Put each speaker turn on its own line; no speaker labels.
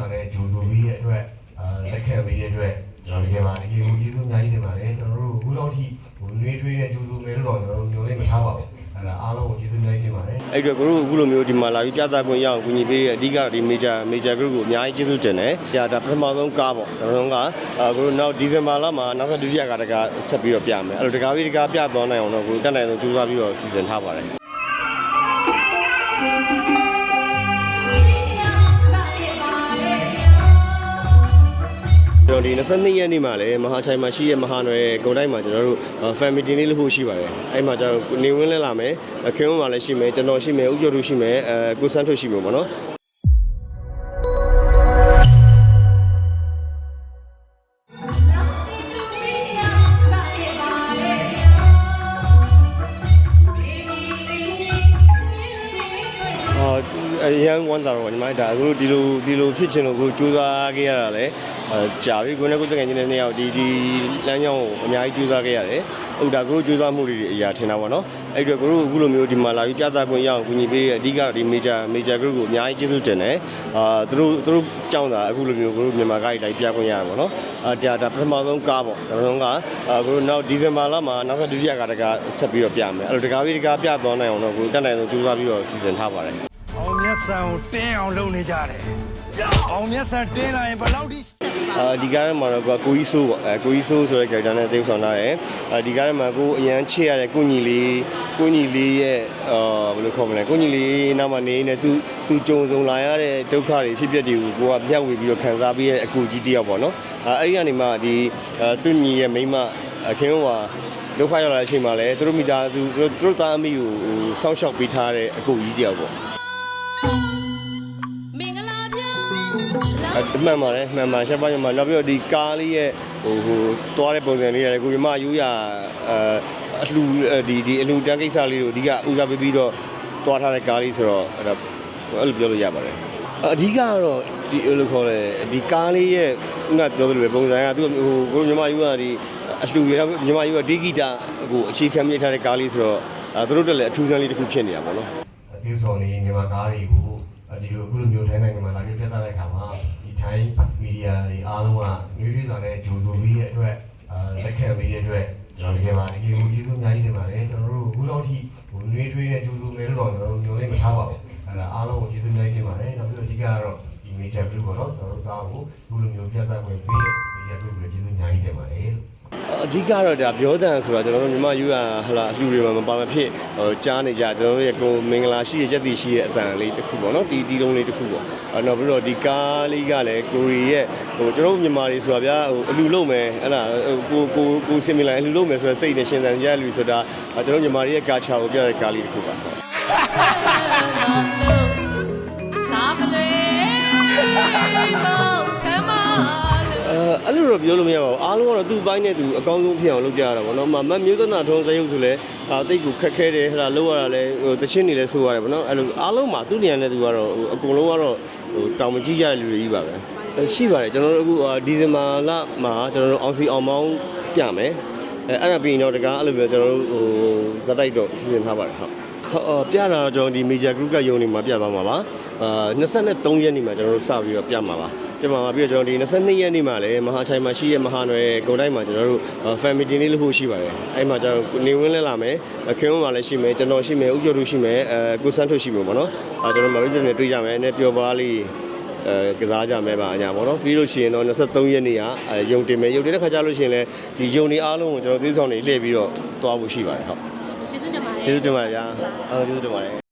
စွာနဲ့
ဂျိုဆိုပြီးရဲ့အတွ
က်လ
က်ခံပြီးရဲ့အတွက်ကျွန်တော်တကယ်ပါတကယ်ကိုကျေးဇူးအ
များ
ကြီးတင်ပါတ
ယ်
ကျွန်တော်တို့အခု
လော
က်ထိဟိုနှွေးထွေးနဲ့ဂျိုဆိုမယ်လို့
တော့ကျွန်တော်တို့ညွှန်လေးမထားပါဘူးအဲ့ဒါအားလုံးကိုကျေးဇူးအများကြီးတင်ပါတယ်
အဲ့တော့ကိုတို့အခုလိုမျိုးဒီမှာလာပြီးပြသခွင့်ရအောင်ကူညီပေးတဲ့အဓိကဒီ major major group ကိုအများကြီးကျေးဇူးတင်တယ်။ဒါဒါပထမဆုံးကားပေါ့။ဒါတော့ကကိုတို့နောက်ဒီဇင်ဘာလမှာနောက်ထပ်ဒုတိယကားတကာဆက်ပြီးတော့ပြမယ်။အဲ့တော့တကားပြီးတကားပြသွားနိုင်အောင်တော့ကိုတို့တက်နိုင်ဆုံးစူးစမ်းပြီးတော့စီစဉ်ထားပါတယ်။ ကျွန်တော်ဒီ22ရက်နေ့မှာလည်းမဟာချိုင်မှာရှိတဲ့မဟာနွယ်ဂုံတိုင်းမှာကျွန်တော်တို့ family dinner လို့ဖို့ရှိပါတယ်အဲ့မှာကျွန်တော်နေဝင်းလဲလာမယ်ခင်ဝင်းမှာလည်းရှိမယ်ကျွန်တော်ရှိမယ်ဦးကျော်တို့ရှိမယ်အဲကိုစန်းထွတ်ရှိမယ်ပေါ့နော် အရန်ဝမ်းသာတော့ညီမဒါအခုဒီလိုဒီလိုဖြစ်ချင်လို့ကိုစူးစမ်းခဲ့ရတာလဲအာကြာပြီကိုနဲ့ကိုတကယ်ချင်းတဲ့နှစ်ယောက်ဒီဒီလမ်းကြောင်းကိုအများကြီးစူးစမ်းခဲ့ရတယ်ဟုတ်ဒါကိုစူးစမ်းမှုတွေအရာထင်တာပေါ့နော်အဲ့တော့ကိုအခုလိုမျိုးဒီမှာလာပြီးပြသခွင့်ရအောင်ကူညီပေးတဲ့အဓိကဒီ major major group ကိုအများကြီးကျေးဇူးတင်တယ်အာသူတို့သူတို့ကြောင်းတာအခုလိုမျိုးကိုမြန်မာကားကြီးတိုင်းပြခွင့်ရတယ်ပေါ့နော်အာဒါဒါပထမဆုံးကားပေါ့ဒါတော့ကအာကိုနောက်ဒီဇင်ဘာလမှာနောက်ထပ်ဒုတိယကားတကားဆက်ပြီးတော့ပြမယ်အဲ့လိုတကားပြီးတကားပြသွားနိုင်အောင်တော့ကိုတက်နိုင်ဆုံးကြိုးစားပြီးတော့စီစဉ်ထားပါတယ်
အောင်မျက်စံကိုတင်းအောင်လုပ်နေကြတယ်အောင်မျက်စံတင်းလာရင်ဘယ်လောက်ထိ
အာဒီကားထဲမှာတော့ကိုကြီးဆိုးပေါ့အဲကိုကြီးဆိုးဆိုတဲ့ character နဲ့သင်ဆောင်လာတယ်အာဒီကားထဲမှာကိုအရန်ချစ်ရတဲ့ကိုညီလေးကိုညီလေးရဲ့အာဘယ်လိုခေါ်မလဲကိုညီလေးနောက်မှနေနေသူသူကြုံဆုံလာရတဲ့ဒုက္ခတွေဖြစ်ပျက်တွေကိုကိုကမျှဝေပြီးတော့ခံစားပြီးရတဲ့အကူကြီးတယောက်ပေါ့နော်အာအဲ့ဒီကနေမှဒီအာသူညီရဲ့မိန်းမအခင်းဟိုဒုက္ခရောက်လာတဲ့အချိန်မှာလည်းသူတို့မိသားစုသူတို့သူတို့သားအမိကိုဟိုစောင့်ရှောက်ပေးထားတဲ့အကူကြီးတယောက်ပေါ့
မင်္ဂလာပြ
အမှန်ပါတယ်မှန်ပါရှက်ပါညမှာနောက်ပြီးတော့ဒီကားလေးရဲ့ဟိုဟိုသွားတဲ့ပုံစံလေးရတယ်ကိုရမယူရအအလှဒီဒီအလှတန်းကိစ္စလေးကိုအဓိကဦးစားပေးပြီးတော့သွားထားတဲ့ကားလေးဆိုတော့အဲ့ဒါအဲ့လိုပြောလို့ရပါတယ်အဓိကကတော့ဒီအဲ့လိုခေါ်တယ်ဒီကားလေးရဲ့ခုနပြောသလိုပဲပုံစံကသူဟိုကိုရမယူရဒီအလှရမြမယူရဒီဂီတာကိုအခြေခံမြစ်ထားတဲ့ကားလေးဆိုတော့အဲသူတို့တက်လည်းအထူးဆန်းလေးတစ်ခုဖြစ်နေတာပေါ့နော်
အ ပြုဆောင်နေမြန်မာကားတွေကိုဒီလိုအခုလိုမျိုးထိုင်းနိုင်ငံမှာလာပြီးပြသတဲ့အခါမှာဒီထိုင်းမီဒီယာတွေအားလုံးကမျိုးပြစွာနဲ့ဂျိုဆိုပြီးတဲ့အတွက်အာလက်ခံပြီးတဲ့အတွက်ကျွန်တော်တကယ်ပါတကယ်ကိုကျေးဇူးအများကြီးတင်ပါတယ်ကျွန်တော်တို့အခုလောက်ထိဟိုနှွေးထွေးနဲ့ဂျိုဆိုမယ်လို့တော့ကျွန်တော်တို့မျိုးလေးမထားပါဘူးအဲ့ဒါအားလုံးကိုကျေးဇူးအများကြီးတင်ပါတယ်နောက်ပြီးတော့အဓိကကတော့ဒီ major group ပေါ့နော်ကျွန်တော်တို့ကားကိုအခုလိုမျိုးပြသခွင့်ပေးတဲ့ major group ကိုကျေးဇူးအများကြီးတင်ပါတယ်လို့
အဓိကတော့ဒါပြောတန်ဆိုတာကျွန်တော်တို့မြန်မာယူရဟလာအလှူတွေမှာမပါမဖြစ်ဟိုကြားနေကြကျွန်တော်တို့ရဲ့ကိုမင်္ဂလာရှိရဲ့ရက်တီရှိရဲ့အတန်လေးတစ်ခုပေါ့နော်ဒီဒီလုံးလေးတစ်ခုပေါ့အဲ့တော့ပြီးတော့ဒီကားလေးကလည်းကိုရီရဲ့ဟိုကျွန်တော်တို့မြန်မာတွေဆိုတာဗျာဟိုအလှူလုပ်မယ်အဲ့ဒါဟိုကိုကိုကိုစင်မီလိုင်းအလှူလုပ်မယ်ဆိုတဲ့စိတ်နဲ့ရှင်သန်ကြလူဆိုတာကျွန်တော်မြန်မာတွေရဲ့ကာချာကိုပြတဲ့ကားလေးတစ်ခုပါ လိုတော့ပြောလို့မရပါဘူးအားလုံးကတော့သူ့ဘိုင်းနဲ့သူအကောင်းဆုံးဖြစ်အောင်လုပ်ကြရတာပေါ့နော်မမမျိုးသနာထုံးစရုပ်ဆိုလဲအာတိတ်ကိုခက်ခဲတယ်ဟဲ့လားလောက်ရတာလဲဟိုတချင်းနေလဲဆိုရတယ်ပေါ့နော်အဲ့လိုအားလုံးမှာသူ့နေရာနဲ့သူကတော့ဟိုအကုန်လုံးကတော့ဟိုတောင်မကြီးကြတဲ့လူတွေကြီးပါပဲအဲရှိပါတယ်ကျွန်တော်တို့အခုအာဒီဇင်ဘာလမှာကျွန်တော်တို့အောင်စီအောင်မောင်းပြမယ်အဲအဲ့ဒါပြီးရင်တော့တကားအဲ့လိုမျိုးကျွန်တော်တို့ဟိုဇက်တိုက်တော့စီစဉ်ထားပါတယ်ဟုတ် ဟုတ်အော်ပြတာတော့ကျွန်တော်ဒီ major group ကယုံနေမှာပြသွားမှာပါအာ23ရက်နေ့မှာကျွန်တော်တို့စပြီးတော့ပြမှာပါပြမှာပါပြီးတော့ကျွန်တော်ဒီ22ရက်နေ့မှာလည်းမဟာချိုင်မှာရှိတဲ့မဟာနွယ်ဂုံတိုင်းမှာကျွန်တော်တို့ family dinner လို့ဖို့ရှိပါတယ်အဲ့မှာကျွန်တော်နေဝင်းလဲလာမယ်ခင်ဝင်းမှာလည်းရှိမယ်ကျွန်တော်ရှိမယ်ဦးကျော်တို့ရှိမယ်အဲကိုစန်းထွတ်ရှိမယ်ပေါ့နော်အဲကျွန်တော် marriage နဲ့တွေ့ကြမယ်နဲ့ပျော်ပါလေးအဲကစားကြမယ်ပါအညာပေါ့နော်ပြီးလို့ရှိရင်တော့23ရက်နေ့ကအဲယုံတင်မယ်ယုံတင်တဲ့ခါကျလို့ရှိရင်လည်းဒီယုံနေအားလုံးကိုကျွန်တော်သိဆောင်နေလှည့်ပြီးတော့သွားဖို့ရှိပါတယ်ဟုတ်
ကျေးဇူးတင်ပါတယ်
ကျေးဇူးတင်ပါတယ်ဗျာဟုတ်ကျေးဇူးတင်ပါတယ်